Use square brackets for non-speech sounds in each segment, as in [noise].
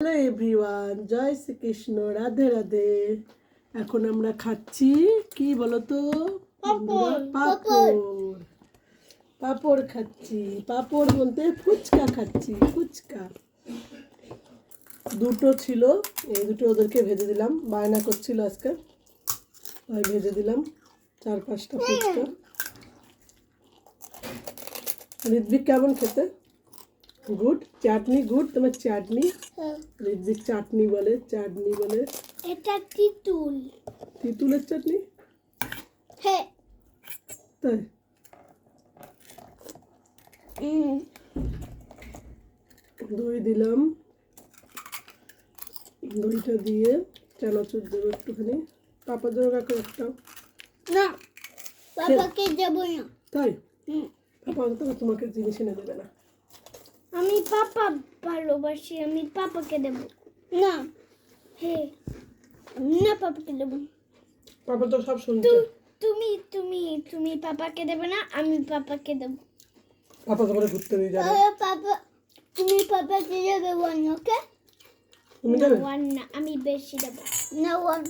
Hello everyone জয় শ্রীকৃষ্ণ রাধে রাধে। এখন আমরা খাচ্ছি কি বলতো? পাঁপড় পাঁপড়। খাচ্ছি পাঁপড় বলতে ফুচকা খাচ্ছি ফুচকা। দুটো ছিল এই দুটো ওদেরকে ভেজে দিলাম বায়না করছিল আজকে। তাই ভেজে দিলাম চার পাঁচটা ফুচকা। ঋদ্বিক কেমন খেতে? গুড চাটনি গুড তোমার চাটনি? যে চাটনি বলে চাটনি বলে। এটা তিতুল। তিতুলের চাটনি? হ্যাঁ। তাই? দই দিলাম। দইটা দিয়ে চানাচুর দেবো একটুখানি। পাপা জন্য রাখো একটা। না বাবাকে দেব না। তাই। পাপা তোমাকে জিনিস এনে দেবে না। আমি পাপা ভালোবাসি আমি পাপাকে দেব। না হে না পাপাকে দেব। পাপা তো সব শুনছে। তুমি তুমি তুমি পাপাকে দেবে না আমি পাপাকে দেব। পাপা তো করে ঘুরতে নিয়ে যাবে। পাপা তুমি পাপাকে দেবে ওয়ান ওকে তুমি যাবে ওয়ান না আমি বেশি দেব। না ওয়ান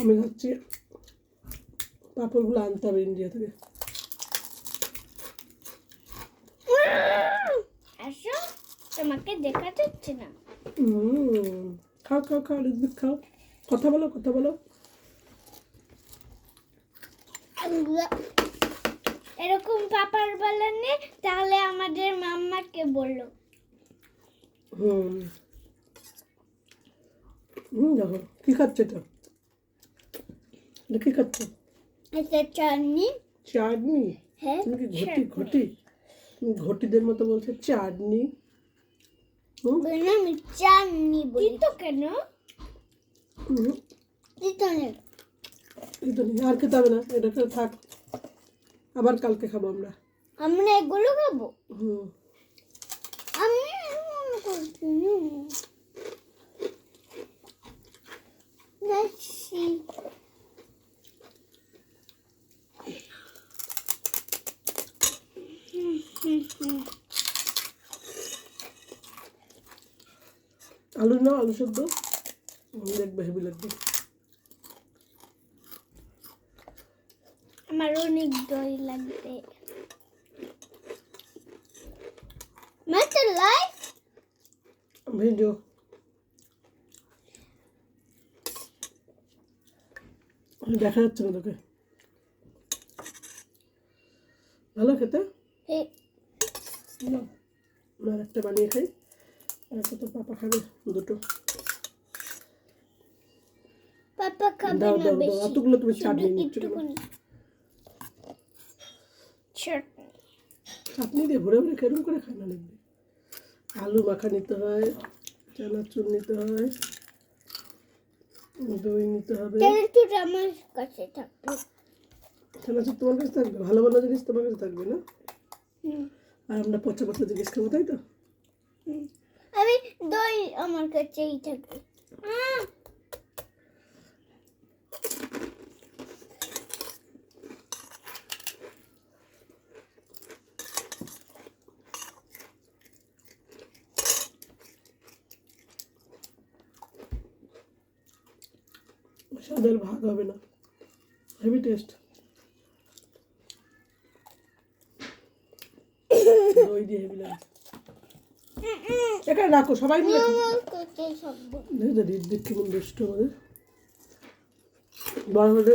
আমি ভাবছি পাপড়গুলো আনতে হবে ইন্ডিয়া থেকে। আসো তোমাকে দেখা যাচ্ছে না। হুম খাও খাও খাও ঋদ্বিক খাও। কথা বলো কথা বলো। এরকম পাপার বানানে তাহলে আমাদের মাম্মাকে বলল হুম। হুম দেখো কী খাচ্ছে এটা কী খাচ্ছে? এটা চাটনি? চাটনি? হ্যাঁ তুমি কি ঘটি ঘটি? তুমি ঘটিদের মতো বলছো চাটনি? আমি চাটনি বলি। তো কেন? এই তো নেই আর খেতে হবে না এটা খেয়ে থাক। আবার কালকে খাব আমরা। আমরা এগুলো খাব? হুম। আমি মনে করছি না। যাচ্ছি। হুম, হুম, হুম। আলু নাও আলু সেদ্ধ? দেখবে হেভি লাগবে। আমার অনেক দই লাগবে। মাস্টার লাইফ ভিডিও দেখা যাচ্ছে না তোকে। ভালো খেতে? আর একটা বানিয়ে খাই। আর একটা তো পাপা খাবে? দুটো। পাপা খাবে দাও দাও দাও এতগুলো তুমি চাটনি নিচ্ছ চাটনি দিয়ে ভরে ভরে কেরম করে খায় না লিখবে আলু মাখা নিতে হয় চানাচুর নিতে হয় দই নিতে হবে। চানাচুর আমার কাছে থাকবে। চানাচুর তোমার কাছে থাকবে? ভালো ভালো জিনিস তোমার কাছে থাকবে না? হুম, আর আমরা পচা পচা জিনিস খাব তাই তো হুম। আমি দই আমার কাছেই থাকবে আহ! স্বাদের ভাগ হবে না হেভি টেস্ট দিয়ে হেভি লাগে এখানে রাখো সবাই মিলে ঋদ্দিক কেমন দুষ্ট আমাদের। বড় হলে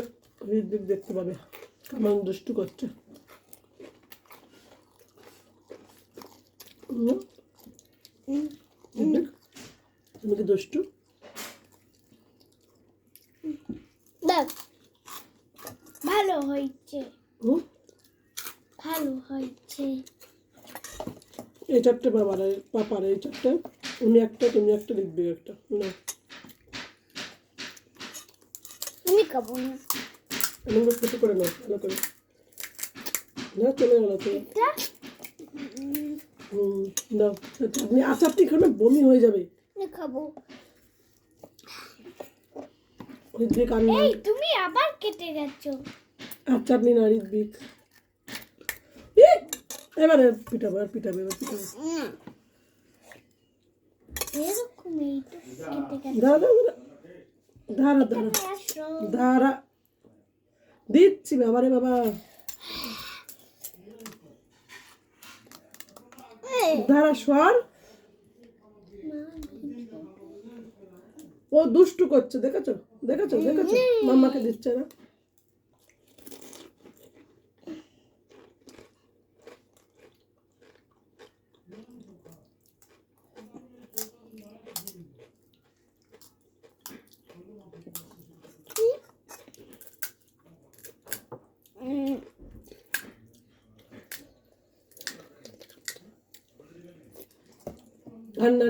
ঋদ্দিক দেখতে পাবে কেমন দুষ্টু করছে। তুমি কি দুষ্টু? দেখ ভালো হয়েছে। ভালো হয়েছে। এই চারটে বাবার পাপার এই চারটে উনি একটা তুমি একটা ঋদ্বিক একটা। না আমি খাব না। এমন করে ছোটো করে নাও ভালো করে। না চলে গেল তো। হুম দাও বমি হয়ে যাবে। খাব। ঋদ্বিক তুমি আবার কেটে গেছো। আর চাটনি না ঋদ্বিক এবারে পিটাবো আর পিটাবে এবার দাঁড়া দিচ্ছি বাবা এই, দাঁড়া সর। ও দুষ্টু করছে দেখেছ? দেখেছ? দেখেছ? মাম্মাকে দিচ্ছে না?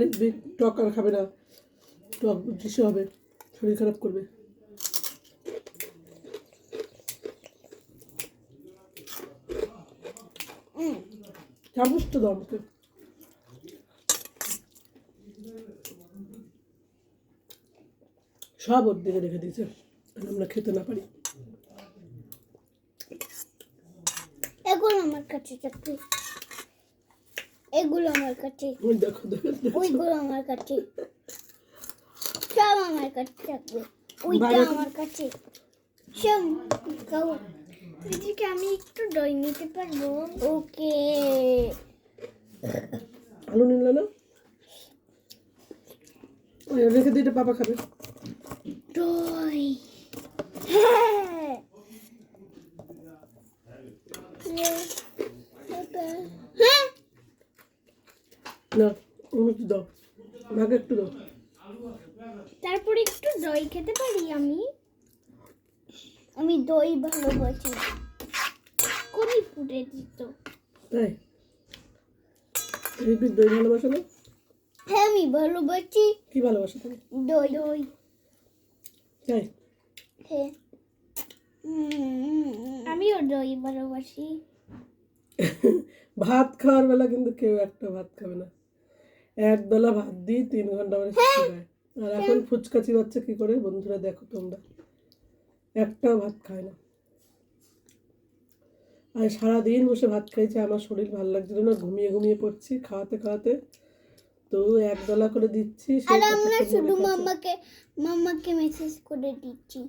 রিদ্দিক টক আর খাবে না। টক বেশি হবে। শরীর খারাপ করবে। চামচটা দাও আমাকে। সব ওর দিকে রেখে দিয়েছে আমরা খেতে না পারি। এখন আমার কাছে চাকরি। এগুলো আমার কাছে। দেখো দেখো দেখো। ওইগুলো আমার কাছে। সব আমার কাছে থাকবে। ওইটা আমার কাছে। সব দিদিকে আমি একটু দই নিতে পারব। ওকে। আলু নিলে না? রেখে দিয়ে বাবা খাবে। দই। [laughs] হ্যাঁ হ্যাঁ। না একটু দাও। আমাকে একটু দাও। তারপরে একটু দই খেতে পারি আমি। আমি দই ভালোবাসি। করি ফুটে দিত। তাই? রিপিট দই ভালোবাসো না? হ্যাঁ আমি ভালোবাসি। কি ভালোবাসো তুমি? দই দই। তাই? হ্যাঁ। আমিও দই ভালোবাসি। ভাত খাওয়ার বেলা কিন্তু কেউ একটা ভাত খাবে না। এক বেলা ভাত দিই তিন ঘণ্টা মানে হয়ে। আর এখন ফুচকা চিবাচ্ছে কি করে? বন্ধুরা দেখো তোমরা। একটাও ভাত খায় না। আর সারাদিন বসে ভাত খাইছে আমার শরীর ভালো লাগছিল না ঘুমিয়ে ঘুমিয়ে পড়ছি খাওয়াতে খাওয়াতে। তো এক বেলা করে দিচ্ছি আর আমরা শুধু মাম্মাকে মাম্মাকে মেসেজ করে দিচ্ছি।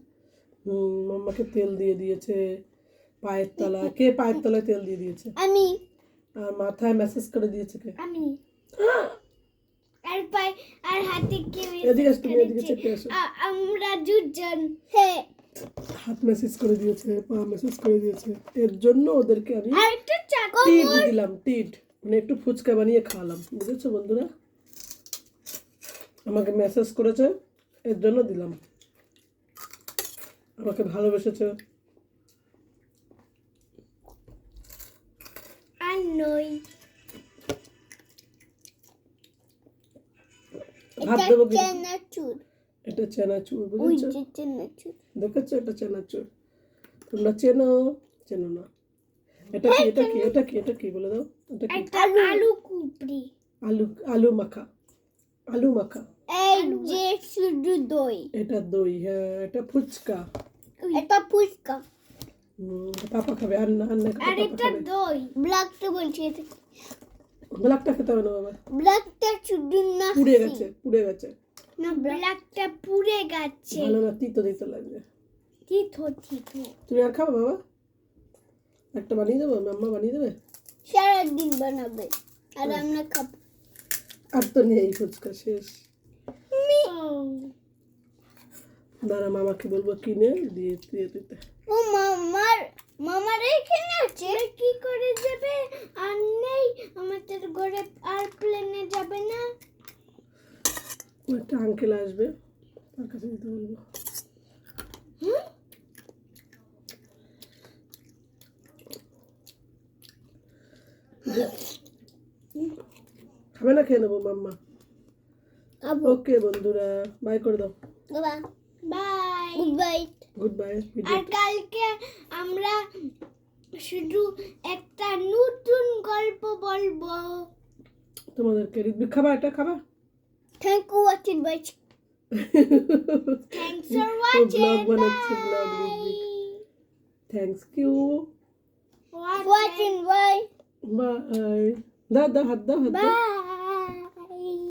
হুম মাম্মাকে তেল দিয়ে দিয়েছে পায়ের তলায় কে পায়ের তলায় তেল দিয়ে দিয়েছে? আমি। আর মাথায় মেসেজ করে দিয়েছে কে? আমি। পাই আর হাতে কে এদিকে আসো, তুমি এদিকে চেপে আসো। আমরা দুজন হাত মেসেজ করে দিয়েছে পা মেসেজ করে দিয়েছে। এর জন্য ওদেরকে আমি টিট দিলাম টিট। মানে একটু ফুচকা বানিয়ে খাওয়ালাম বুঝেছ বন্ধুরা? আমাকে মেসেজ করেছে এর জন্য দিলাম। আমাকে ভালোবেসেছে। আর নই। ভাত দেবো কি এটা চেনাচুর বুঝেছ? দেখেছ এটা চেনাচুর? তোমরা চেনো চেনো না। এটা কি এটা কি এটা কি এটা কি বলে দাও? এটা কি? আলু। কুপড়ি আলু আলু মাখা। আলু মাখা। এই যে শুধু দই। এটা দই হ্যাঁ এটা ফুচকা। এটা ফুচকা। পাপা খাবে আর না আর না আর এটা খাবে। দই। ব্ল্যাকটা বলছি ব্ল্যাকটা খেতে হবে না বাবা। ব্ল্যাকটা শুধু না পুড়ে গেছে পুড়ে গেছে। না ব্ল্যাকটা পুড়ে গেছে। ভালো না তিতো দিতে লাগবে। কি থতি তো তুমি আর খাব বাবা? একটা বানিয়ে দেবো মাম্মা বানিয়ে দেবে? সারাদিন বানাবে আর আমরা খাব। আর তো নেই ফুচকা শেষ। দাঁড়া মামাকে বলব কিনে দিয়ে দিয়ে দিতে। ও মামার মামার এখানে আছে কি করে যাবে? আর নেই আমাদের ঘরে আর প্লেনে যাবে না। একটা আঙ্কেল আসবে তার কাছে দিতে বলব। খাবে না খেয়ে নেব মাম্মা? ওকে বন্ধুরা বাই করে দাও। Bye bye goodbye goodbye আর কালকে আমরা শুধু একটা নতুন গল্প বলব। তোমাদেরকে রিদ্বিক খাবা এটা খাবা? Thank you watching bye thanks for O watching blog বানাচ্ছে blog Riddhik thanks you watching bye bye দাও দাও হাত দাও হাত দাও বাই